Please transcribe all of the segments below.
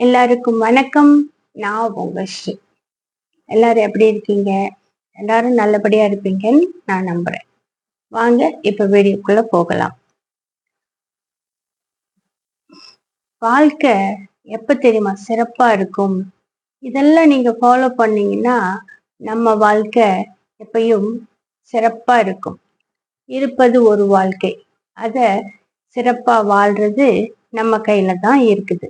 எல்லாருக்கும் வணக்கம். நான் உங்க ஸ்ரீ. எல்லாரும் எப்படி இருக்கீங்க? எல்லாரும் நல்லபடியா இருப்பீங்கன்னு நான் நம்புறேன். வாங்க இப்ப வீடியோக்குள்ள போகலாம். வாழ்க்கை எப்ப தெரியுமா? சிறப்பா இருக்கும். இதெல்லாம் நீங்க ஃபாலோ பண்ணீங்கன்னா நம்ம வாழ்க்கை எப்பயும் சிறப்பா இருக்கும். இருப்பது ஒரு வாழ்க்கை. அத சிறப்பா வாழ்றது நம்ம கையில தான் இருக்குது.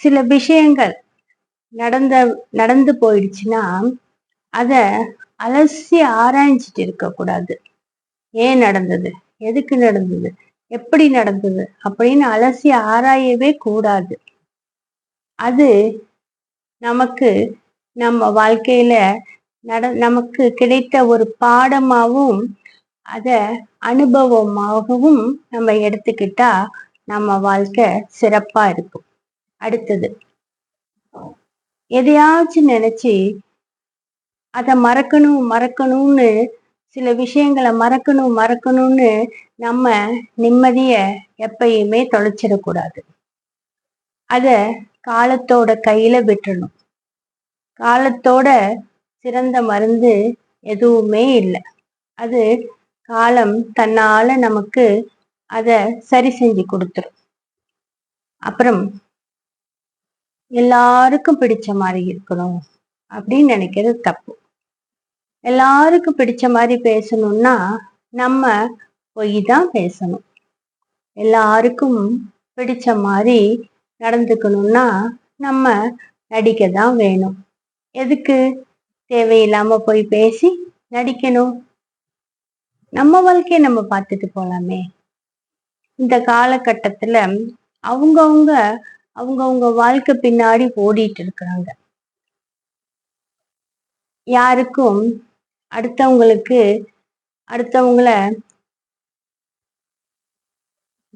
சில விஷயங்கள் நடந்த நடந்து போயிடுச்சுன்னா அத அலசி ஆராய்ஞ்சிட்டு இருக்கக்கூடாது. ஏன் நடந்தது? எதுக்கு நடந்தது? எப்படி நடந்தது? அப்படின்னு அலசி ஆராயவே கூடாது. அது நமக்கு நம்ம வாழ்க்கையில நட நமக்கு கிடைத்த ஒரு பாடமாகவும் அத அனுபவமாகவும் நம்ம எடுத்துக்கிட்டா நம்ம வாழ்க்கை சிறப்பா இருக்கும். அடுத்தது. எதையாச்சும் நினைச்சு அதை மறக்கணும் மறக்கணும்னு சில விஷயங்களை மறக்கணும் மறக்கணும்னு நம்ம நிம்மதிய எப்பயுமே தொலைச்சிடக்கூடாது. அத காலத்தோட கையில விட்டுறணும். காலத்தோட சிறந்த மருந்து எதுவுமே இல்லை. அது காலம் தன்னால நமக்கு அதை சரி செஞ்சு கொடுத்துரும். அப்புறம் எல்லாருக்கும் பிடிச்ச மாதிரி இருக்கணும் அப்படின்னு நினைக்கிறது தப்பு. எல்லாருக்கும் பிடிச்ச மாதிரி பேசணும்னா நம்ம பொய் தான் பேசணும். எல்லாருக்கும் பிடிச்ச மாதிரி நடந்துக்கணும்னா நம்ம நடிக்க தான் வேணும். எதுக்கு தேவையில்லாம போய் பேசி நடிக்கணும்? நம்ம வாழ்க்கையை நம்ம பார்த்துட்டு போலாமே. இந்த காலகட்டத்துல அவங்கவுங்க அவங்கவுங்க வாழ்க்கை பின்னாடி ஓடிட்டு இருக்கிறாங்க. யாருக்கும் அடுத்தவங்களுக்கு அடுத்தவங்கள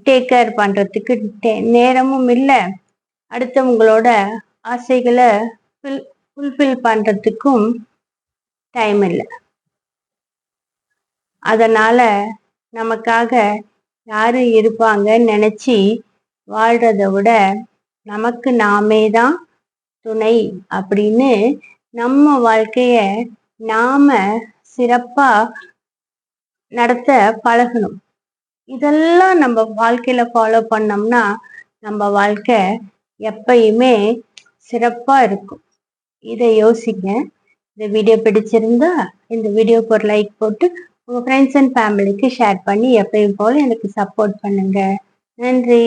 டேக் கேர் பண்றதுக்கு நேரமும் இல்லை. அடுத்தவங்களோட ஆசைகளை ஃபுல்ஃபில் பண்றதுக்கும் டைம் இல்லை. அதனால நமக்காக யாரு இருப்பாங்கன்னு நினச்சி வாழ்றத விட நமக்கு நாமே தான் துணை அப்படின்னு நம்ம வாழ்க்கைய நாம சிறப்பா நடத்த பழகணும். இதெல்லாம் நம்ம வாழ்க்கையில ஃபாலோ பண்ணோம்னா நம்ம வாழ்க்கை எப்பயுமே சிறப்பா இருக்கும். இதை யோசிங்க. இந்த வீடியோ பிடிச்சிருந்தா இந்த வீடியோக்கு ஒரு லைக் போட்டு உங்க ஃப்ரெண்ட்ஸ் அண்ட் ஃபேமிலிக்கு ஷேர் பண்ணி எப்பயும் போல எனக்கு சப்போர்ட் பண்ணுங்க. நன்றி.